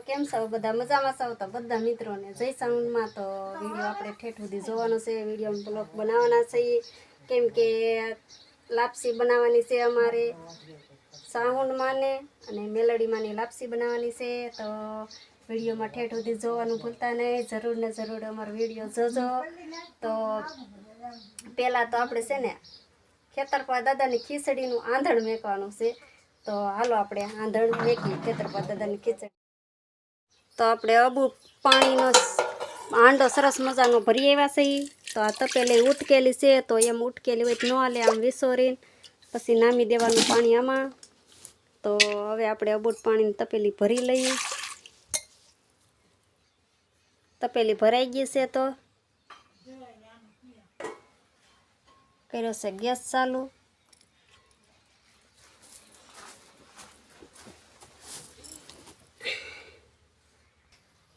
કેમ છો? બધા મજામાં છો? તો બધા મિત્રોને જય સાઉન્ડમાં તો વીડિયો આપણે ઠેઠ સુધી જોવાનો છે. વીડિયો બ્લોગ બનાવવાના છે. કેમ કે લાપસી બનાવવાની છે અમારે. સાઉન્ડમાં ને અને મેલડીમાંની લાપસી બનાવવાની છે. તો વિડીયોમાં ઠેઠ સુધી જોવાનું ભૂલતા નહીં. જરૂર ને જરૂર અમારો વીડિયો જોજો. તો પહેલાં તો આપણે છે ને ખેતરપા દાદાની ખીચડીનું આંધણ મેકવાનું છે. તો હાલો આપણે આંધણ મેકી ખેતરપા દાદાની ખીચડી. તો આપણે અબુ પાણીનો આંડો સરસ મજાનો ભરી આવ્યા છે ઈ. તો આ તપેલી ઉટકેલી છે, તો એમ ઉટકેલી હોય ન હાલે, આમ વિસોરીને પછી નામી દેવાનું પાણી આમાં. તો હવે આપણે અબૂટ પાણીની તપેલી ભરી લઈએ. તપેલી ભરાઈ ગઈ છે તો. કર્યો છે ગેસ ચાલુ.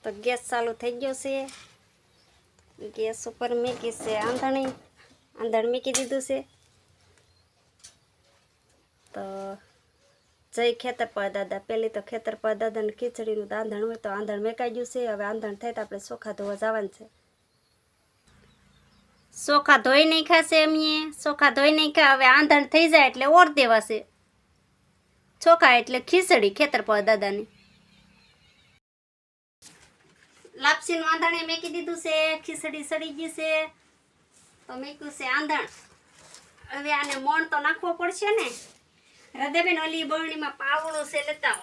તો ગેસ ચાલુ થઈ ગયો છે. ગેસ ઉપર મૂકી છે આંધણી. આંધણ મૂકી દીધું છે. તો જય ખેતર પર દાદા. પહેલી તો ખેતર પર દાદાને ખીચડીનું આંધણ હોય તો આંધણ મેકાઈ ગયું છે. હવે આંધણ થાય તો આપણે ચોખા ધોવા જવાનું છે. ચોખા ધોઈ નહીં ખાશે અમે ચોખા ધોઈ નહીં ખા હવે આંધણ થઈ જાય એટલે ઓર દેવાશે. ચોખા એટલે ખીચડી ખેતર પર દાદાની. લાપસીનું આંધણે મેકી દીધું છે, ખીચડી સડી ગઈ છે. તો મેક્યું છે આંધણ. હવે આને મોણ તો નાખવો પડશે ને. હૃદયબેન ઓલી બરણીમાં પાવડો છે લેતા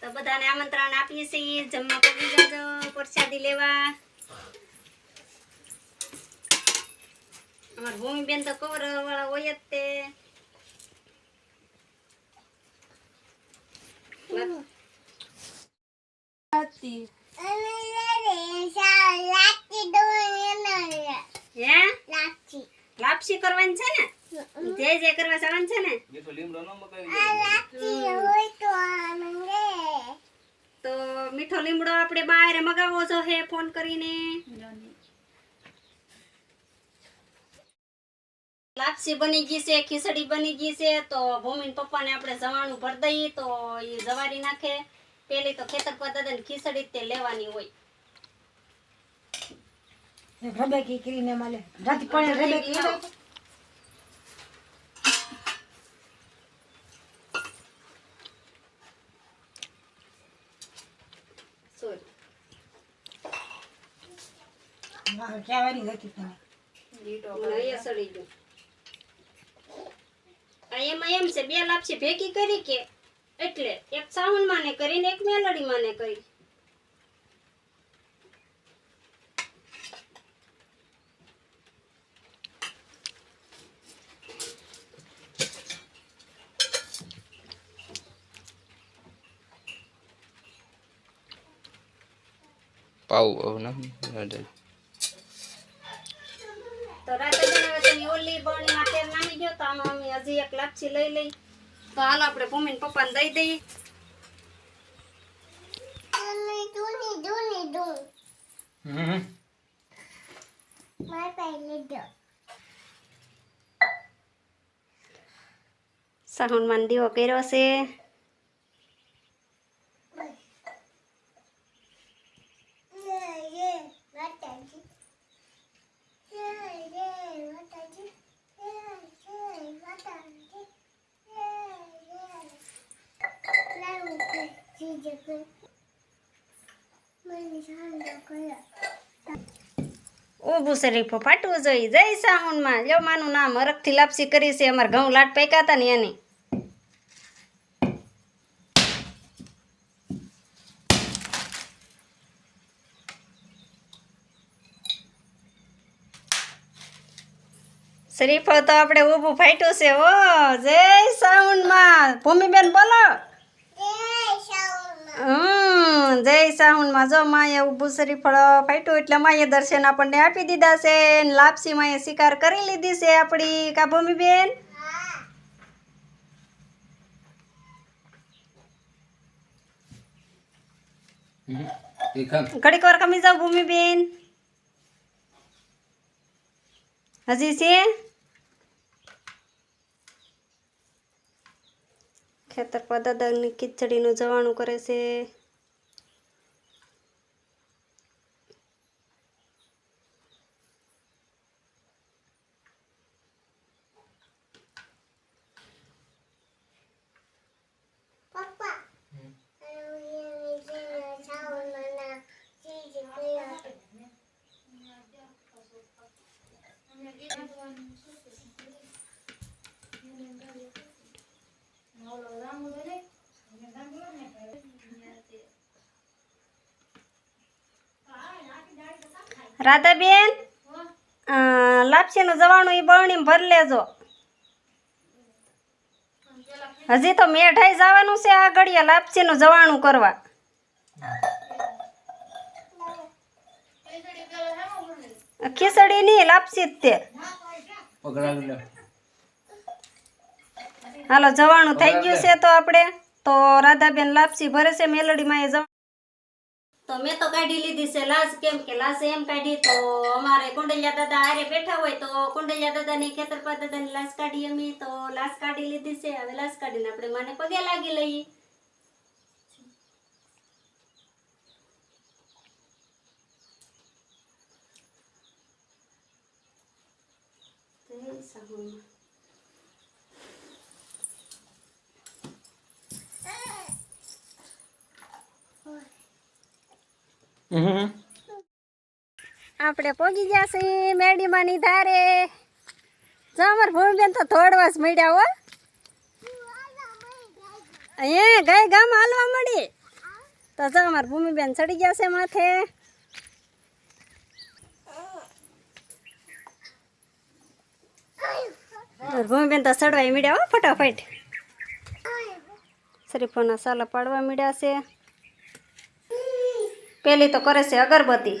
તો બધાને આમંત્રણ આપીએ છીએ. જમવા પગી જાજો, પ્રસાદી લેવા. અમાર ભૂમિબેન તો કવર વાળા હોય જ તે હે લાપસી કરવાની છે ને જય જય કરવા જવાનું છે ને તો મીઠો લીમડો આપણે બહાર મગાવવો જો હે ફોન કરીને લાપસી બની ગઈ છે ખીચડી બની ગઈ છે તો ભૂમિન પપ્પાને આપણે જવાનું ભર દઈએ તો એ જવારી નાખે પેલી તો ખેતર પદ્ધતિ ખીચડી તે લેવાની હોય રબેકી કરીને મળે રાત પડે રબેકી લાવો. Sorry. હતી તમે લઈ સડી ગયું. આ એમાં એમ છે, બે લાપસી ભેગી કરી કે એટલે એક સાવન માને કરીને એક મેલડી માને કરી. પાવ ના તો રાતે બનાવે તેની ઓલી બરણીમાં તેલ નાખી ગયો તો આમાં અમે હજી એક લાપસી લઈ લઈ. તો હાલ આપણે ભૂમિ પપ્પાને દઈ દઈએ. સાહુનમાં દીવો કર્યો છે. ઊભું શરીફો ફાટવું જોઈએ. જય સાહુનમાં. લ્યો, માનું નામ હરખથી લાપસી કરી છે. અમારે ઘઉં લાટ પૈકા હતા ને એની. શરીફો તો આપણે ઊભું ફાટ્યું છે. ઓ, જય સાઉન્ડમાં ભૂમિબેન, બોલો. જય સાઉન્ડમાં જો માએ ઊભું શરીફળ ફાટ્યું એટલે માએ દર્શન આપણને આપી દીધા છે ને લાપસી માએ શિકાર કરી લીધી છે આપણી કા ભૂમિબેન ઘડીક વાર કમી જાવ ભૂમિબેન હજી છે ખેતર પર દાદાની ખીચડીનું જવાણું કરે છે. રાધાબેન? લાપસીનું જવાણું એ બરણીમાં ભર લેજો. હજી તો મેઢાઈ જવાનું છે આ ઘડીએ લાપસીનું જવાણું કરવા. ખીચડી નહીં લાપસી જ તે. હાલો જવાનું થઈ ગયું છે તો આપણે. તો રાધાબેન લાપસી ભરે છે મેલડીમાં એ જવા તો મેં તો કાઢી લીધી છે લાશ, કેમ કે લાશ એમ કાઢી, તો અમારે કુંડલિયા દાદા આરે બેઠા હોય તો કુંડલિયા દાદાની ખેતરપા દાદાની લાશ કાઢી અમે, તો લાશ કાઢી લીધી છે. હવે લાશ કાઢીને આપણે મને પગે લાગી લઈએ. જય આપણે પોગી ગયા છીએ મેડીમાની ધારે. જો અમાર ભૂમિબેન તો થોડવા જ મળ્યા હો. અહીંયા ગાય ગામ હાલવા મળી. તો જો અમાર ભૂમિબેન ચડી ગયા છે માથે. ભૂમિબેન તો ચડવા મળ્યા હો ફટાફટ. શરીફોના સાલા પાડવા મળ્યા છે. પેલી તો કરે છે અગરબત્તી.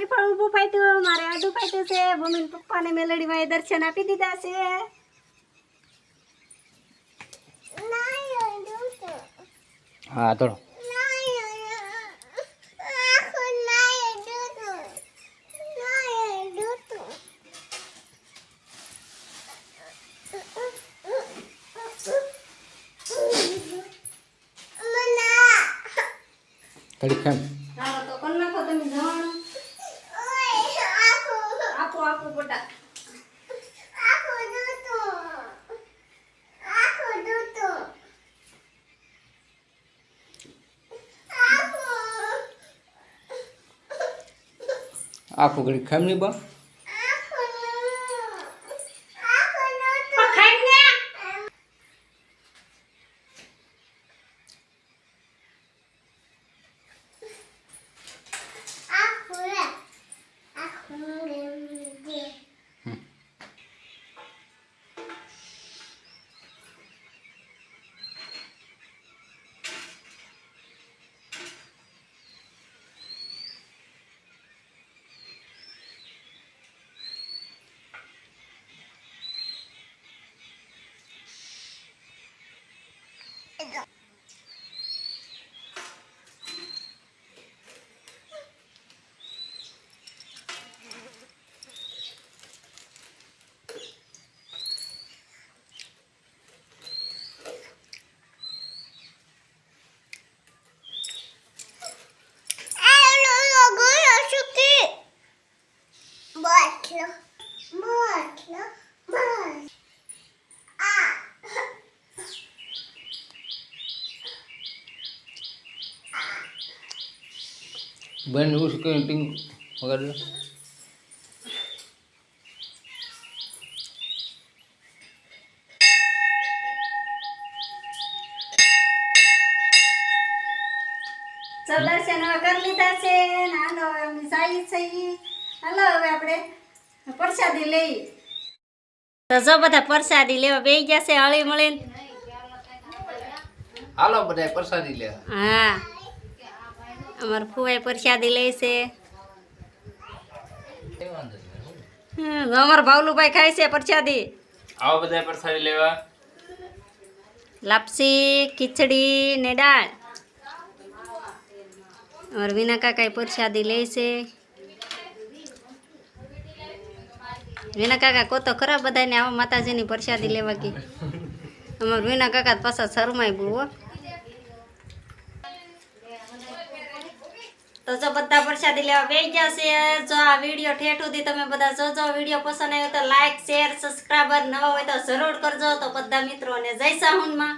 ભૂમિન પપ્પા શરીફા ઊભું ફાટ્યું મારે આડું ફાટ્યું છે. મમ્મી પપ્પાને મેલડીમાં એ દર્શન આપી દીધા છે. હા, તો. ઘડી કેમ હાલો તો કરી નાખો તમે જવાનું આપો આપો બટા આખું ઘડી નહીં બા શું કહ્યું ટીંગ વગર ચલો હવે કરી લીધા છે ને હાલો હવે અમે સાઈ છીએ હાલો હવે આપણે પ્રસાદી લઈ. તો જો બધા પ્રસાદી લેવા બે ગયા છે હળી મળીને. હાલો બધા પ્રસાદી લેવા. હા. અમાર ફુવાઈ પ્રસાદી લે છે. અમાર ભાવલુભાઈ ખાય છે પ્રસાદી. આવો બધા પ્રસાદી લેવા. લાપસી ખીચડી ને દાળ. અમાર વિના કાકા પ્રસાદી લે છે. વિના કાકા કોતો ખરા બધાને આવા માતાજીની પ્રસાદી લેવા ગઈ અમાર વિના કાકા પાછા શરમાય બહુ તો જો બધા પ્રસાદી લેવા બે ગયા છે, જો આ વીડિયો ઠેઠ સુધી તમે બધા જોજો વીડિયો પસંદ આવ્યો તો લાઈક શેર સબસ્ક્રાઈબર નવા હોય તો જરૂર કરજો. તો બધા મિત્રોને જય સાહુનમાં.